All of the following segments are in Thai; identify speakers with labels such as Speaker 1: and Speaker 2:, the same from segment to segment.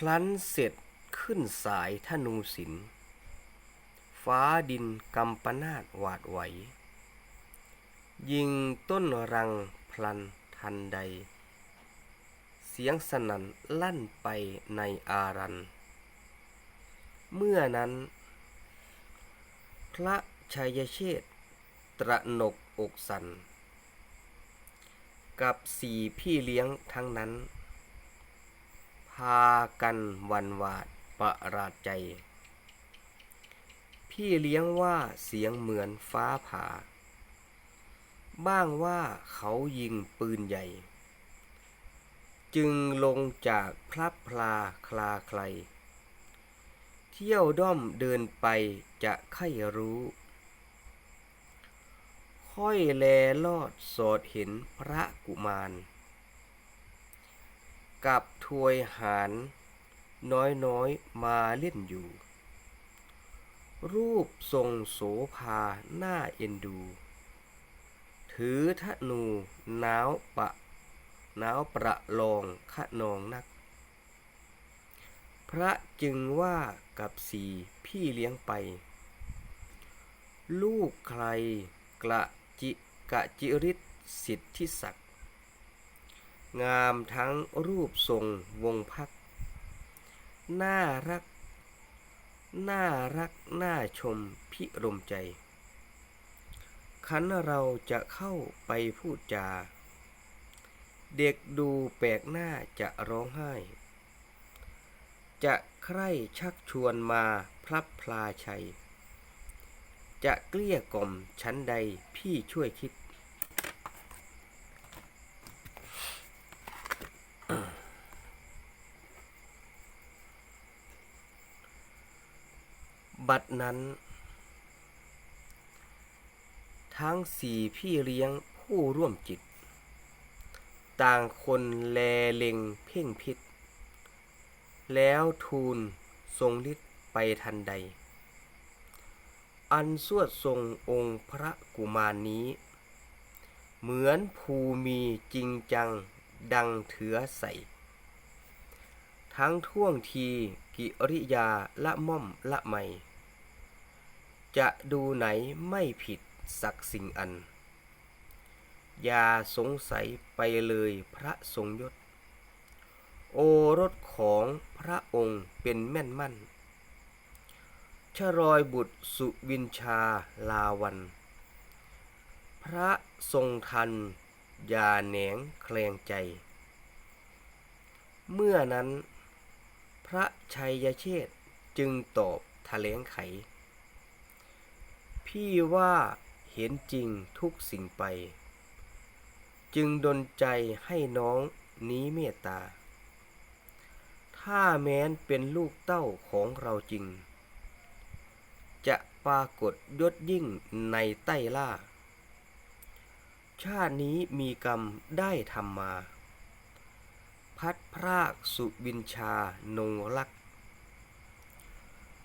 Speaker 1: ครั้นเสร็จขึ้นสายธนูศิลฟ้าดินกำปนาดหวาดไหว ยิงต้นรังพลันทันใด เสียงสนั่นลั่นไปในอารัน เมื่อนั้น พระชัยเชษฐ์ตระหนกอกสัน กับสี่พี่เลี้ยงทั้งนั้น พากันวันวาดประหลาดใจ พี่เลี้ยงว่าเสียงเหมือนฟ้าผ่า บ้างว่าเขายิงปืนใหญ่ จึงลงจากพลับพลาคลาใคร เที่ยวด้อมเดินไปจะไข้รู้ ค่อยแลลอดสอดเห็นพระกุมาร กับถวยหารน้อยน้อยๆมาเล่นอยู่ รูปทรงโสภาหน้าเอ็นดู ถือธนูหนาวปะหนาวประลองขะนองนัก พระจึงว่ากับสีพี่เลี้ยงไป ลูกใครกระจิกะจิริศสิทธิศักดิ์ งามทั้งรูปทรงวงพัก น่ารัก น่ารัก น่าชมพิรมใจขันเราจะเข้าไปพูดจา เด็กดูแปลกหน้าจะร้องไห้ จะใคร่ชักชวนมาพลับพลาชัย จะเกลี้ยกล่อมชั้นใดพี่ช่วยคิด บัดนั้น ทั้งสี่พี่เลี้ยงผู้ร่วมจิต ต่างคนแลเล็งเพ่งพิษ แล้วทูลทรงฤทธิ์ไปทันใด อันสวดทรงองค์พระกุมารนนี้ เหมือนภูมีจริงจังดังเถือใสทั้งท่วงทีกิริยาละม่อมละไม จะดูไหนไม่ผิดสักสิ่งอัน อย่าสงสัยไปเลยพระทรงยศ โอรสของพระองค์เป็นแม่นมั่น ชรอยบุตรสุวินชาลาวัน พระทรงทันอย่าแหนงแคลงใจ เมื่อนั้น พระชัยเชษจึงตอบแถลงไข พี่ว่าเห็นจริงทุกสิ่งไป จึงดนใจให้น้องนี้เมตตา ถ้าแม้นเป็นลูกเต้าของเราจริง จะปรากฏยศยิ่งในใต้ล่า ชาตินี้มีกรรมได้ทำมา พัดพรากสุบินชานงรัก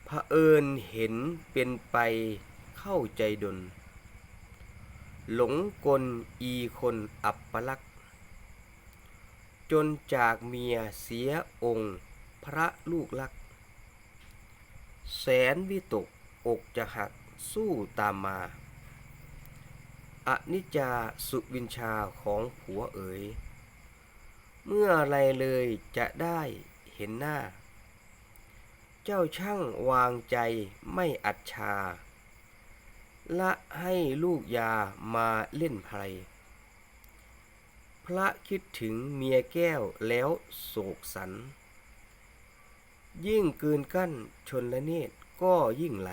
Speaker 1: เผอิญเห็นเป็นไป เข้าใจดน หลงกลอีคนอับปลัก จนจากเมียเสียองค์พระลูกลัก แสนวิตกอกจะหักสู้ตามมาอนิจจาสุวินชาของผัวเอ๋ย เมื่อไรเลยจะได้เห็นหน้า เจ้าช่างวางใจไม่อัดชา ละให้ลูกยามาเล่นไพรพระคิดถึงเมียแก้วแล้วโศกสัน ยิ่งเกินกั้นชนละเนตรก็ยิ่งไหล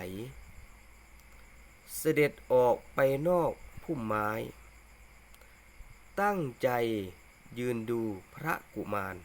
Speaker 1: เสด็จออกไปนอกพุ่มไม้ ตั้งใจยืนดูพระกุมาร